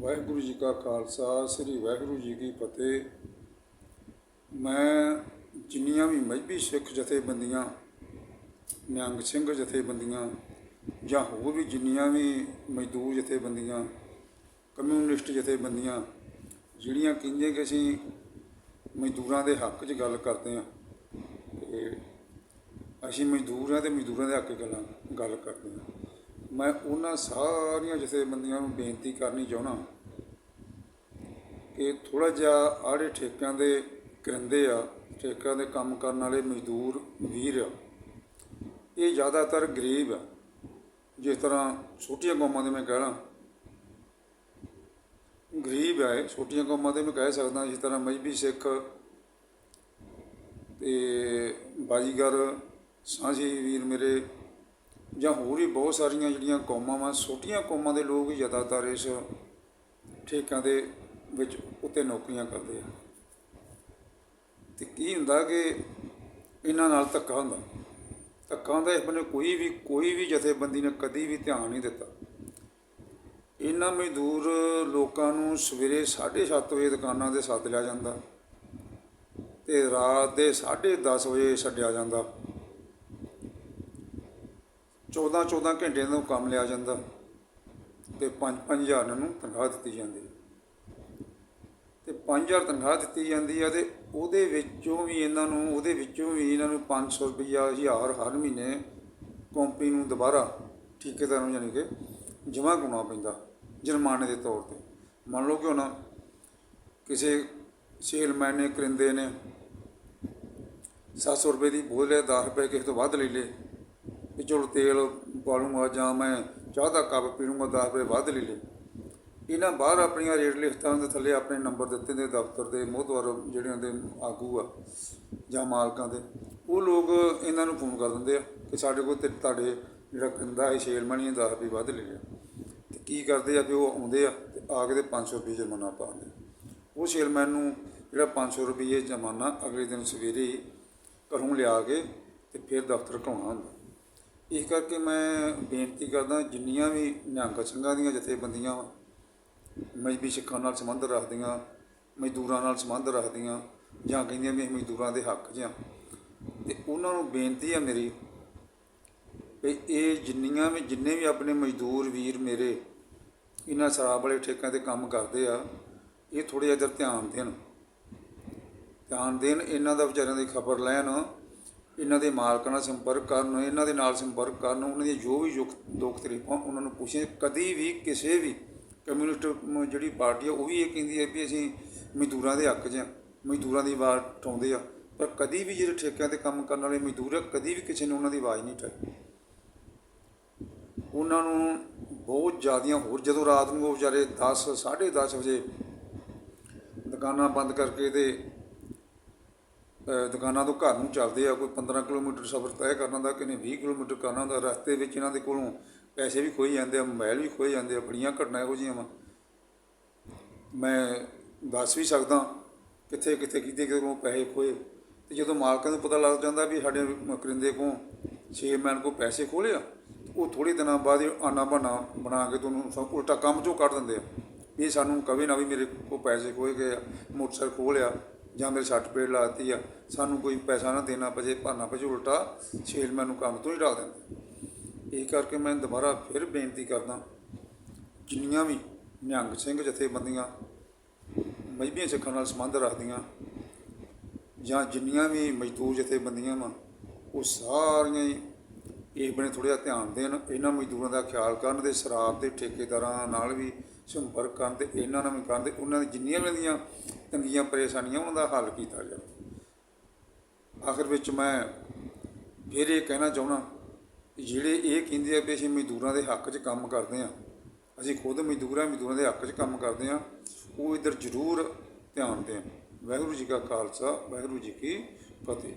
ਵਾਹਿਗੁਰੂ ਜੀ ਕਾ ਖਾਲਸਾ, ਸ੍ਰੀ ਵਾਹਿਗੁਰੂ ਜੀ ਕੀ ਫਤਿਹ। ਮੈਂ ਜਿੰਨੀਆਂ ਵੀ ਮਜ਼ਬੀ ਸਿੱਖ ਜਥੇਬੰਦੀਆਂ, ਨਿਹੰਗ ਸਿੰਘ ਜਥੇਬੰਦੀਆਂ ਜਾਂ ਹੋਰ ਵੀ ਜਿੰਨੀਆਂ ਵੀ ਮਜ਼ਦੂਰ ਜਥੇਬੰਦੀਆਂ, ਕਮਿਊਨਿਸਟ ਜਥੇਬੰਦੀਆਂ, ਜਿਹੜੀਆਂ ਕਹਿੰਦੀਆਂ ਕਿ ਅਸੀਂ ਮਜ਼ਦੂਰਾਂ ਦੇ ਹੱਕ 'ਚ ਗੱਲ ਕਰਦੇ ਹਾਂ, ਤੇ ਅਸੀਂ ਮਜ਼ਦੂਰ ਹਾਂ ਤੇ ਮਜ਼ਦੂਰਾਂ ਦੇ ਹੱਕ 'ਚ ਗੱਲਾਂ ਗੱਲ ਕਰਦੇ ਹਾਂ। ਮੈਂ ਉਹਨਾਂ ਸਾਰੀਆਂ ਜਥੇਬੰਦੀਆਂ ਨੂੰ ਬੇਨਤੀ ਕਰਨੀ ਚਾਹੁੰਦਾ ਕਿ ਥੋੜਾ ਜਿਹਾ ਆੜੇ ਠੇਕਿਆਂ ਦੇ ਕਰਿੰਦੇ ਆ, ਠੇਕਿਆਂ ਦੇ ਕੰਮ ਕਰਨ ਵਾਲੇ ਮਜ਼ਦੂਰ ਵੀਰ ਆ। ਇਹ ਜ਼ਿਆਦਾਤਰ ਗਰੀਬ ਆ। ਜਿਸ ਤਰ੍ਹਾਂ ਛੋਟੀਆਂ ਕੌਮਾਂ ਦੇ ਮੈਂ ਕਹਿਣਾ ਗਰੀਬ ਹੈ ਇਹ, ਛੋਟੀਆਂ ਕੌਮਾਂ ਦੇ ਮੈਂ ਕਹਿ ਸਕਦਾ, ਜਿਸ ਤਰ੍ਹਾਂ ਮਜ਼ਬੀ ਸਿੱਖ ਤੇ ਬਾਜੀਗਰ, ਸਾਂਝੀ ਵੀਰ ਮੇਰੇ ਜਾਂ ਹੋਰ ਵੀ ਬਹੁਤ ਸਾਰੀਆਂ ਜਿਹੜੀਆਂ ਕੌਮਾਂ ਵਾ, ਛੋਟੀਆਂ ਕੌਮਾਂ ਦੇ ਲੋਕ ਜ਼ਿਆਦਾਤਰ ਇਸ ਠੇਕਿਆਂ ਦੇ ਵਿੱਚ ਉੱਤੇ ਨੌਕਰੀਆਂ ਕਰਦੇ ਆ। ਤੇ ਕੀ ਹੁੰਦਾ ਕਿ ਇਹਨਾਂ ਨਾਲ ਧੱਕਾ ਹੁੰਦਾ। ਧੱਕਾ ਹੁੰਦਾ ਇਸ ਬੰਨੇ ਕੋਈ ਵੀ ਕੋਈ ਵੀ ਜਥੇਬੰਦੀ ਨੇ ਕਦੀ ਵੀ ਧਿਆਨ ਨਹੀਂ ਦਿੱਤਾ। ਇਹਨਾਂ ਮਜ਼ਦੂਰ ਲੋਕਾਂ ਨੂੰ ਸਵੇਰੇ 7:30 ਵਜੇ ਦੁਕਾਨਾਂ ਤੇ ਸੱਦ ਲਿਆ ਜਾਂਦਾ ਤੇ ਰਾਤ ਦੇ 10:30 ਵਜੇ ਛੱਡਿਆ ਜਾਂਦਾ। 14 14 ਘੰਟੇ ਨੂੰ ਕੰਮ ਲਿਆ ਜਾਂਦਾ ਤੇ 5 5000 ਇਹਨਾਂ ਨੂੰ ਤਨਖਾਹ ਦਿੱਤੀ ਜਾਂਦੀ ਤੇ 5000 ਤਨਖਾਹ ਦਿੱਤੀ ਜਾਂਦੀ ਆ ਤੇ ਉਹਦੇ ਵਿੱਚੋਂ ਵੀ ਇਹਨਾਂ ਨੂੰ, ਉਹਦੇ ਵਿੱਚੋਂ ਵੀ ਇਹਨਾਂ ਨੂੰ 500 ਰੁਪਈਆ ਹਜ਼ਾਰ ਹਰ ਮਹੀਨੇ ਕੰਪਨੀ ਨੂੰ ਦੁਬਾਰਾ ਠੇਕੇਦਾਰ ਨੂੰ ਯਾਨੀ ਕਿ ਜਮ੍ਹਾਂ ਕਰਾਉਣਾ ਪੈਂਦਾ ਜੁਰਮਾਨੇ ਦੇ ਤੌਰ ਤੇ। ਮੰਨ ਲਓ ਕਿ ਹੁਣ ਕਿਸੇ ਸੇਲਮੈਨ ਨੇ ਕਰਿੰਦੇ ਨੇ 700 ਰੁਪਏ ਦੀ ਬੋਲ ਲਿਆ 10 ਰੁਪਏ ਕਿਸੇ ਤੋਂ ਵੱਧ ਲੈ ਲੇ ਕਿ ਚਲੋ ਤੇਲ ਪਾਲੂੰਗਾ ਜਾਂ ਮੈਂ ਚਾਹ ਦਾ ਕੱਪ ਪੀ ਲੂੰਗਾ 10 ਰੁਪਏ ਵੱਧ ਲੈ ਲੇ ਇਹਨਾਂ ਬਾਹਰ ਆਪਣੀਆਂ ਰੇਟ ਲਿਖਤਾਂ ਦੇ ਥੱਲੇ ਆਪਣੇ ਨੰਬਰ ਦਿੱਤੇ ਨੇ, ਦਫ਼ਤਰ ਦੇ ਮੋਹਤਵਰ ਜਿਹੜਿਆਂ ਦੇ ਆਗੂ ਆ ਜਾਂ ਮਾਲਕਾਂ ਦੇ। ਉਹ ਲੋਕ ਇਹਨਾਂ ਨੂੰ ਫੋਨ ਕਰ ਦਿੰਦੇ ਆ ਕਿ ਸਾਡੇ ਕੋਲ ਤੇ ਤੁਹਾਡੇ ਜਿਹੜਾ ਕਹਿੰਦਾ ਹੈ ਸੇਲਮੈਨ ਹੀ 10 ਰੁਪਏ ਵੱਧ ਲੈ ਲਿਆ ਤੇ ਕੀ ਕਰਦੇ ਆ ਵੀ ਉਹ ਆਉਂਦੇ ਆ ਤੇ ਆ ਕੇ ਤੇ 500 ਰੁਪਏ ਜੁਰਮਾਨਾ ਪਾਉਂਦੇ ਉਹ ਸੇਲਮੈਨ ਨੂੰ ਜਿਹੜਾ 500 ਰੁਪਏ ਜੁਰਮਾਨਾ ਅਗਲੇ ਦਿਨ ਸਵੇਰੇ ਹੀ ਘਰੋਂ ਲਿਆ ਕੇ ਤੇ ਫਿਰ ਦਫ਼ਤਰ ਘਾਉਣਾ ਹੁੰਦਾ। ਇਸ ਕਰਕੇ ਮੈਂ ਬੇਨਤੀ ਕਰਦਾ ਜਿੰਨੀਆਂ ਵੀ ਨਿਹੰਗ ਸਿੰਘਾਂ ਦੀਆਂ ਜਥੇਬੰਦੀਆਂ ਮਜ਼ਬੀ ਸਿੱਖਾਂ ਨਾਲ ਸੰਬੰਧ ਰੱਖਦੀਆਂ, ਮਜ਼ਦੂਰਾਂ ਨਾਲ ਸੰਬੰਧ ਰੱਖਦੀਆਂ ਜਾਂ ਕਹਿੰਦੀਆਂ ਵੀ ਅਸੀਂ ਮਜ਼ਦੂਰਾਂ ਦੇ ਹੱਕ 'ਚ ਆ ਤੇ ਉਹਨਾਂ ਨੂੰ ਬੇਨਤੀ ਆ ਮੇਰੀ ਵੀ ਇਹ ਜਿੰਨੀਆਂ ਵੀ, ਜਿੰਨੇ ਵੀ ਆਪਣੇ ਮਜ਼ਦੂਰ ਵੀਰ ਮੇਰੇ ਇਹਨਾਂ ਸ਼ਰਾਬ ਵਾਲੇ ਠੇਕਿਆਂ ਤੇ ਕੰਮ ਕਰਦੇ ਆ, ਇਹ ਥੋੜ੍ਹਾ ਜਿਹਾ ਧਿਆਨ ਦੇਣ। ਧਿਆਨ ਦੇਣ ਇਹਨਾਂ ਦਾ ਵਿਚਾਰਿਆਂ ਦੀ ਖਬਰ ਲੈਣ ਇਹਨਾਂ ਦੇ ਮਾਲਕਾਂ ਨਾਲ ਸੰਪਰਕ ਕਰਨ, ਇਹਨਾਂ ਦੇ ਨਾਲ ਸੰਪਰਕ ਕਰਨ, ਉਹਨਾਂ ਦੀ ਜੋ ਵੀ ਦੁੱਖ ਦੁੱਖ ਤਕਲੀਫਾਂ ਉਹਨਾਂ ਨੂੰ ਪੁੱਛੇ। ਕਦੀ ਵੀ ਕਿਸੇ ਵੀ ਕਮਿਊਨਿਸਟ ਜਿਹੜੀ ਪਾਰਟੀ ਆ, ਉਹ ਵੀ ਇਹ ਕਹਿੰਦੀ ਹੈ ਵੀ ਅਸੀਂ ਮਜ਼ਦੂਰਾਂ ਦੇ ਹੱਕ 'ਚ ਹਾਂ ਮਜ਼ਦੂਰਾਂ ਦੀ ਆਵਾਜ਼ ਉਠਾਉਂਦੇ ਆ। ਪਰ ਕਦੀ ਵੀ ਜਿਹੜੇ ਠੇਕਿਆਂ ਤੇ ਕੰਮ ਕਰਨ ਵਾਲੇ ਮਜ਼ਦੂਰ ਆ, ਕਦੀ ਵੀ ਕਿਸੇ ਨੇ ਉਹਨਾਂ ਦੀ ਆਵਾਜ਼ ਨਹੀਂ ਉਠਾਈ। ਉਹਨਾਂ ਨੂੰ ਬਹੁਤ ਜ਼ਿਆਦੀਆਂ ਹੋਰ, ਜਦੋਂ ਰਾਤ ਨੂੰ ਉਹ ਵਿਚਾਰੇ 10 10:30 ਵਜੇ ਦੁਕਾਨਾਂ ਬੰਦ ਕਰਕੇ ਤੇ ਦੁਕਾਨਾਂ ਤੋਂ ਘਰ ਨੂੰ ਚੱਲਦੇ ਆ, ਕੋਈ 15 ਕਿਲੋਮੀਟਰ ਸਫ਼ਰ ਤੈਅ ਕਰਨਾ ਦਾ ਕਿਨੇ 20 ਕਿਲੋਮੀਟਰ ਕਰਨਾ ਦਾ, ਰਸਤੇ ਵਿੱਚ ਇਹਨਾਂ ਦੇ ਕੋਲੋਂ ਪੈਸੇ ਵੀ ਖੋਏ ਜਾਂਦੇ ਆ, ਮੋਬਾਈਲ ਵੀ ਖੋਏ ਜਾਂਦੇ ਆ, ਬੜੀਆਂ ਘਟਨਾ ਇਹੋ ਜਿਹੀਆਂ ਵਾ। ਮੈਂ ਦੱਸ ਵੀ ਸਕਦਾ ਕਿੱਥੇ ਕਿੱਥੇ ਕਿਤੇ ਕਿਤੇ ਕੋਲੋਂ ਪੈਸੇ ਖੋਏ ਤੇ ਜਦੋਂ ਮਾਲਕਾਂ ਨੂੰ ਪਤਾ ਲੱਗ ਜਾਂਦਾ ਵੀ ਸਾਡੇ ਕਰਿੰਦੇ ਕੋਲ ਛੇਮੈਨ ਕੋ ਪੈਸੇ ਖੋਲਿਆ ਉਹ ਥੋੜੇ ਦਿਨਾਂ ਬਾਅਦ ਹੀ ਆਨਾ ਬਣਾ ਬਣਾ ਕੇ ਤੁਹਾਨੂੰ ਸਭ ਉਲਟਾ ਕੰਮ ਚੋਂ ਕੱਢ ਦਿੰਦੇ ਆ। ਵੀ ਇਹ ਸਾਨੂੰ ਕਵੇ ਨਾ ਵੀ ਮੇਰੇ ਕੋਲ ਪੈਸੇ ਖੋਏ ਗਏ ਆ, ਮੋਟਰਸਾਈਕਲ ਖੋਲਿਆ ਜਾਂ ਮੇਰੇ ਸੱਟ ਪੇੜ ਲਾਤੀ ਆ, ਸਾਨੂੰ ਕੋਈ ਪੈਸਾ ਨਾ ਦੇਣਾ ਪਜੇ ਭਾਨਾ ਪਜੇ, ਉਲਟਾ ਛੇਲਮੈਨ ਨੂੰ ਕੰਮ ਤੋਂ ਹੀ ਢਾ ਦਿੰਦੇ ਇਹ ਕਰਕੇ ਮੈਂ ਦੁਬਾਰਾ ਫਿਰ ਬੇਨਤੀ ਕਰਦਾ, ਜਿੰਨੀਆਂ ਵੀ ਨਿਹੰਗ ਸਿੰਘ ਜਥੇਬੰਦੀਆਂ ਮਜ਼੍ਹਬੀ ਸਿੱਖਾਂ ਨਾਲ ਸੰਬੰਧ ਰੱਖਦੀਆਂ, ਜਾਂ ਜਿੰਨੀਆਂ ਵੀ ਮਜ਼ਦੂਰ ਜਥੇਬੰਦੀਆਂ ਵਾ, ਉਹ ਸਾਰੀਆਂ ਹੀ ਇਸ ਬਣੇ ਥੋੜ੍ਹਾ ਜਿਹਾ ਧਿਆਨ ਦੇਣ, ਇਹਨਾਂ ਮਜ਼ਦੂਰਾਂ ਦਾ ਖਿਆਲ ਕਰਨ ਤੇ ਸ਼ਰਾਬ ਦੇ ਠੇਕੇਦਾਰਾਂ ਨਾਲ ਵੀ ਸੰਪਰਕ ਕਰਨ ਤੇ ਇਹਨਾਂ ਨਾਲ ਵੀ ਕਰਨ ਤੇ ਉਹਨਾਂ ਦੀ ਜਿੰਨੀਆਂ ਵੀ ਦੀਆਂ ਤੰਗੀਆਂ ਪਰੇਸ਼ਾਨੀਆਂ, ਉਹਨਾਂ ਦਾ ਹੱਲ ਕੀਤਾ ਜਾਵੇ। ਆਖਰ ਵਿੱਚ ਮੈਂ ਫਿਰ ਇਹ ਕਹਿਣਾ ਚਾਹੁੰਦਾ ਕਿ ਜਿਹੜੇ ਇਹ ਕਹਿੰਦੇ ਆ ਵੀ ਅਸੀਂ ਮਜ਼ਦੂਰਾਂ ਦੇ ਹੱਕ 'ਚ ਕੰਮ ਕਰਦੇ ਆ ਅਸੀਂ ਖੁਦ ਮਜ਼ਦੂਰ ਆ ਮਜ਼ਦੂਰਾਂ ਦੇ ਹੱਕ 'ਚ ਕੰਮ ਕਰਦੇ ਆ ਉਹ ਇੱਧਰ ਜ਼ਰੂਰ ਧਿਆਨ ਦੇਣ। ਵਾਹਿਗੁਰੂ ਜੀ ਕਾ ਖਾਲਸਾ, ਵਾਹਿਗੁਰੂ ਜੀ ਕੀ ਫਤਿਹ।